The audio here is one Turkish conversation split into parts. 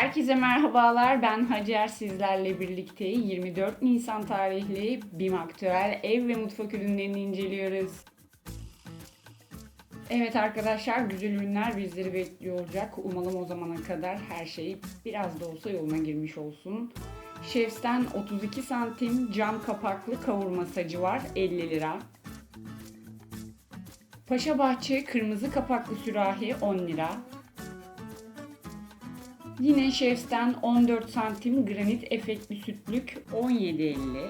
Herkese merhabalar. Ben Hacer sizlerle birlikte 24 Nisan tarihli BİM Aktüel ev ve mutfak ürünlerini inceliyoruz. Evet arkadaşlar güzel ürünler bizleri bekliyor olacak. Umalım o zamana kadar her şey biraz da olsa yoluna girmiş olsun. Chefs'ten 32 santim cam kapaklı kavurma sacı var 50 lira. Paşa Bahçe kırmızı kapaklı sürahi 10 lira. Yine Chefs'ten 14 santim granit efektli sütlük 17.50.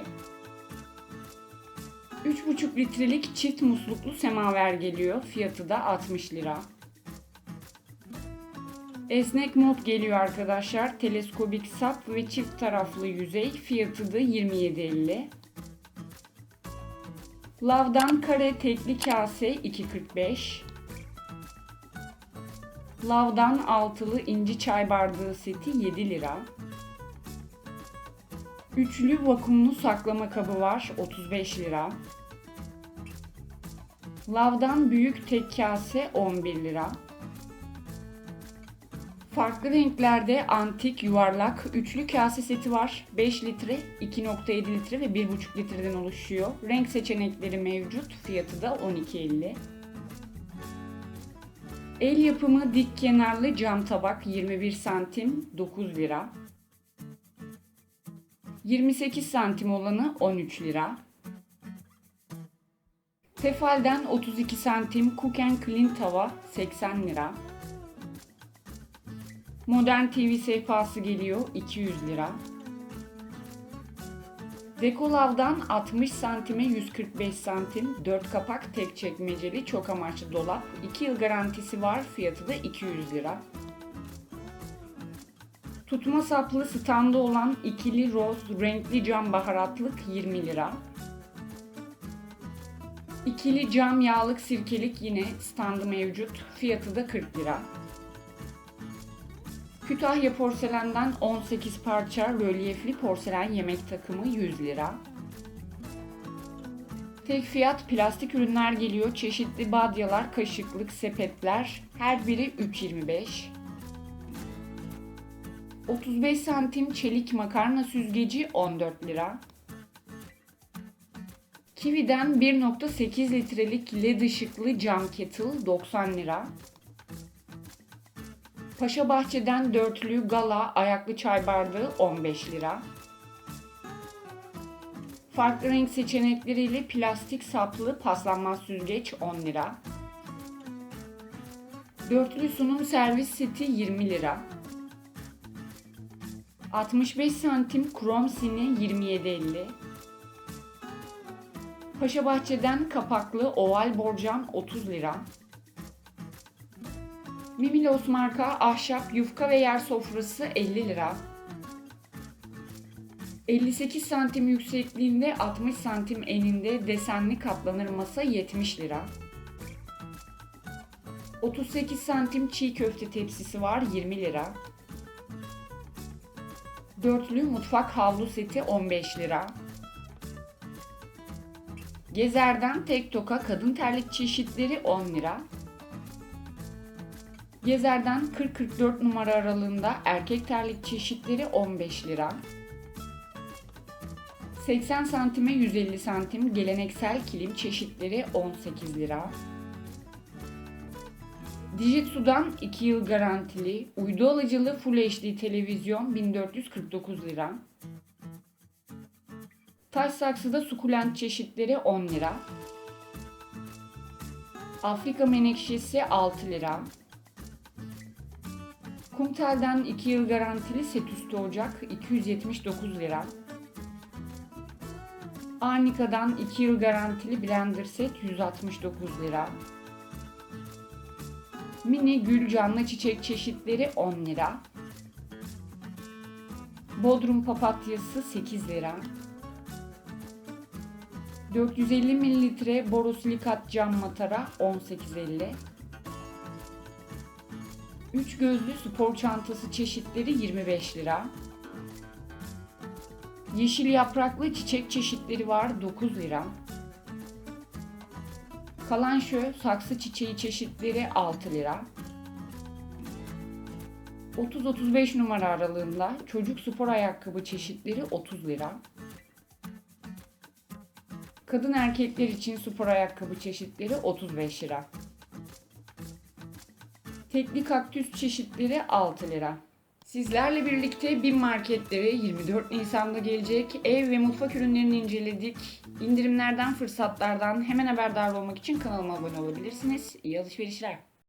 3,5 litrelik çift musluklu semaver geliyor. Fiyatı da 60 lira. Esnek mod geliyor arkadaşlar. Teleskobik sap ve çift taraflı yüzey. Fiyatı da 27.50. Lavdan kare tekli kase 2.45. Lavdan altılı inci çay bardağı seti 7 lira. Üçlü vakumlu saklama kabı var 35 lira. Lavdan büyük tek kase 11 lira. Farklı renklerde antik yuvarlak üçlü kase seti var. 5 litre, 2.7 litre ve 1.5 litreden oluşuyor. Renk seçenekleri mevcut. Fiyatı da 12.50. El yapımı dik kenarlı cam tabak 21 santim 9 lira. 28 santim olanı 13 lira. Tefal'den 32 santim Cook and Clean tava 80 lira. Modern TV sehpası geliyor 200 lira. Dekolav'dan 60 santime 145 santim 4 kapak tek çekmeceli çok amaçlı dolap. 2 yıl garantisi var fiyatı da 200 lira. Tutma saplı standa olan ikili roz renkli cam baharatlık 20 lira. İkili cam yağlık sirkelik yine standı mevcut. Fiyatı da 40 lira. Kütahya porselenden 18 parça rölyefli porselen yemek takımı 100 lira. Tek fiyat plastik ürünler geliyor. Çeşitli badyalar, kaşıklık, sepetler. Her biri 3.25. 35 santim çelik makarna süzgeci 14 lira. Kiwi'den 1.8 litrelik led ışıklı cam kettle 90 lira. Paşa Bahçe'den dörtlü gala ayaklı çay bardağı 15 lira. Farklı renk seçenekleriyle plastik saplı paslanmaz süzgeç 10 lira. Dörtlü sunum servis seti 20 lira. 65 santim krom sini 27.50. Paşa Bahçe'den kapaklı oval borcam 30 lira. Mimilos marka ahşap yufka ve yer sofrası 50 lira. 58 santim yüksekliğinde 60 santim eninde desenli katlanır masa 70 lira. 38 santim çiğ köfte tepsisi var 20 lira. Dörtlü mutfak havlu seti 15 lira. Gezer'den tek toka kadın terlik çeşitleri 10 lira. Gezer'den 40-44 numara aralığında erkek terlik çeşitleri 15 lira. 80 santime 150 santim geleneksel kilim çeşitleri 18 lira. Dijitsu'dan 2 yıl garantili uydu alıcılı Full HD televizyon 1449 lira. Taş saksıda sukulent çeşitleri 10 lira. Afrika menekşesi 6 lira. Kumtel'den 2 yıl garantili set üstü ocak 279 lira. Arnika'dan 2 yıl garantili blender set 169 lira. Mini gül canlı çiçek çeşitleri 10 lira. Bodrum papatyası 8 lira. 450 mililitre borosilikat cam matara 18.50. 3 gözlü spor çantası çeşitleri 25 lira. Yeşil yapraklı çiçek çeşitleri var 9 lira. Kalanşö saksı çiçeği çeşitleri 6 lira. 30-35 numara aralığında çocuk spor ayakkabı çeşitleri 30 lira. Kadın erkekler için spor ayakkabı çeşitleri 35 lira. Tekli kaktüs çeşitleri 6 lira. Sizlerle birlikte BİM marketlere 24 Nisan'da gelecek ev ve mutfak ürünlerini inceledik. İndirimlerden, fırsatlardan hemen haberdar olmak için kanalıma abone olabilirsiniz. İyi alışverişler.